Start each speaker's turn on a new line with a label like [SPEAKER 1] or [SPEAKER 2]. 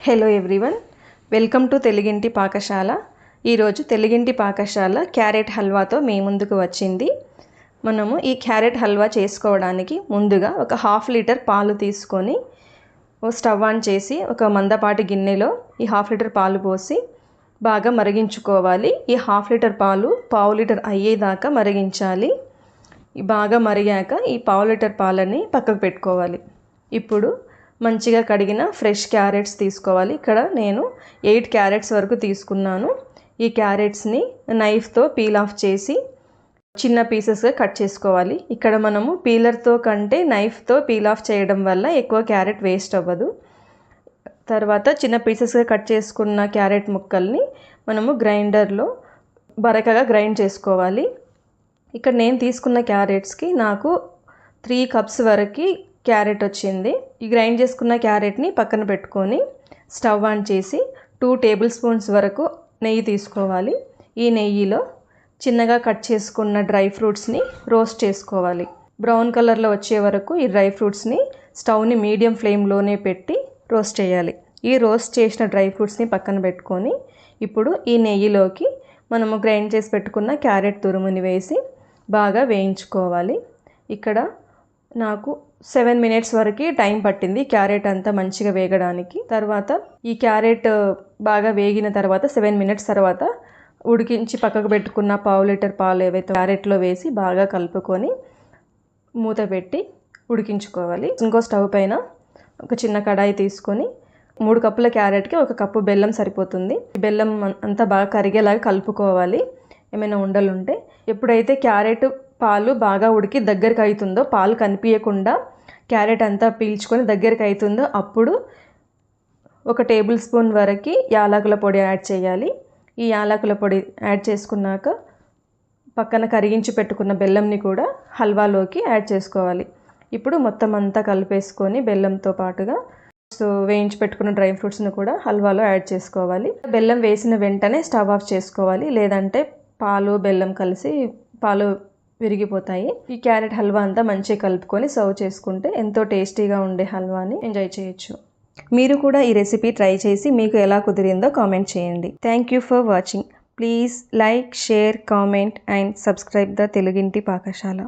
[SPEAKER 1] Hello everyone welcome to తెలుగింటి పాకశాల ఈరోజు తెలుగింటి పాకశాల క్యారెట్ హల్వాతో మీ ముందుకు వచ్చింది. మనము ఈ క్యారెట్ హల్వా చేసుకోవడానికి ముందుగా ఒక హాఫ్ లీటర్ పాలు తీసుకొని ఓ స్టవ్ ఆన్ చేసి ఒక మందపాటి గిన్నెలో ఈ హాఫ్ లీటర్ పాలు పోసి బాగా మరిగించుకోవాలి. ఈ హాఫ్ లీటర్ పాలు పావు లీటర్ అయ్యేదాకా మరిగించాలి. బాగా మరిగాక ఈ పావు లీటర్ పాలని పక్కకు పెట్టుకోవాలి. ఇప్పుడు మంచిగా కడిగిన ఫ్రెష్ క్యారెట్స్ తీసుకోవాలి. ఇక్కడ నేను ఎయిట్ క్యారెట్స్ వరకు తీసుకున్నాను. ఈ క్యారెట్స్ని నైఫ్తో పీల్ ఆఫ్ చేసి చిన్న పీసెస్గా కట్ చేసుకోవాలి. ఇక్కడ మనము పీలర్తో కంటే నైఫ్తో పీల్ ఆఫ్ చేయడం వల్ల ఎక్కువ క్యారెట్ వేస్ట్ అవ్వదు. తర్వాత చిన్న పీసెస్గా కట్ చేసుకున్న క్యారెట్ ముక్కల్ని మనము గ్రైండర్లో బరకగా గ్రైండ్ చేసుకోవాలి. ఇక్కడ నేను తీసుకున్న క్యారెట్స్కి నాకు త్రీ కప్స్ వరకు క్యారెట్ వచ్చింది. ఈ గ్రైండ్ చేసుకున్న క్యారెట్ని పక్కన పెట్టుకొని స్టవ్ ఆన్ చేసి టూ టేబుల్ స్పూన్స్ వరకు నెయ్యి తీసుకోవాలి. ఈ నెయ్యిలో చిన్నగా కట్ చేసుకున్న డ్రై ఫ్రూట్స్ని రోస్ట్ చేసుకోవాలి. బ్రౌన్ కలర్లో వచ్చే వరకు ఈ డ్రై ఫ్రూట్స్ని స్టవ్ని మీడియం ఫ్లేమ్లోనే పెట్టి రోస్ట్ చేయాలి. ఈ రోస్ట్ చేసిన డ్రై ఫ్రూట్స్ని పక్కన పెట్టుకొని ఇప్పుడు ఈ నెయ్యిలోకి మనము గ్రైండ్ చేసి పెట్టుకున్న క్యారెట్ తురుముని వేసి బాగా వేయించుకోవాలి. ఇక్కడ నాకు సెవెన్ మినిట్స్ వరకు టైం పట్టింది క్యారెట్ అంతా మంచిగా వేగడానికి. తర్వాత ఈ క్యారెట్ బాగా వేగిన తర్వాత సెవెన్ మినిట్స్ తర్వాత ఉడికించి పక్కకు పెట్టుకున్న పావు లీటర్ పాలు ఏవైతే క్యారెట్లో వేసి బాగా కలుపుకొని మూత పెట్టి ఉడికించుకోవాలి. ఇంకో స్టవ్ పైన ఒక చిన్న కడాయి తీసుకొని మూడు కప్పుల క్యారెట్కి ఒక కప్పు బెల్లం సరిపోతుంది. బెల్లం అంతా బాగా కరిగేలాగా కలుపుకోవాలి. ఏమైనా ఉండలు ఉంటే ఎప్పుడైతే క్యారెట్ పాలు బాగా ఉడికి దగ్గరికి అవుతుందో పాలు కనిపించకుండా క్యారెట్ అంతా పీల్చుకొని దగ్గరికి అవుతుందో అప్పుడు ఒక టేబుల్ స్పూన్ వరకు యాలకుల పొడి యాడ్ చేయాలి. ఈ యాలకుల పొడి యాడ్ చేసుకున్నాక పక్కన కరిగించి పెట్టుకున్న బెల్లంని కూడా హల్వాలోకి యాడ్ చేసుకోవాలి. ఇప్పుడు మొత్తం అంతా కలిపేసుకొని బెల్లంతో పాటుగా సో వేయించి పెట్టుకున్న డ్రై ఫ్రూట్స్ని కూడా హల్వాలో యాడ్ చేసుకోవాలి. బెల్లం వేసిన వెంటనే స్టవ్ ఆఫ్ చేసుకోవాలి. లేదంటే పాలు బెల్లం కలిసి పాలు విరిగిపోతాయి. ఈ క్యారెట్ హల్వా అంతా మంచిగా కలుపుకొని సర్వ్ చేసుకుంటే ఎంతో టేస్టీగా ఉండే హల్వాని ఎంజాయ్ చేయొచ్చు. మీరు కూడా ఈ రెసిపీ ట్రై చేసి మీకు ఎలా కుదిరిందో కామెంట్ చేయండి. Thank you for watching. Please like share comment and subscribe the తెలుగింటి పాకశాల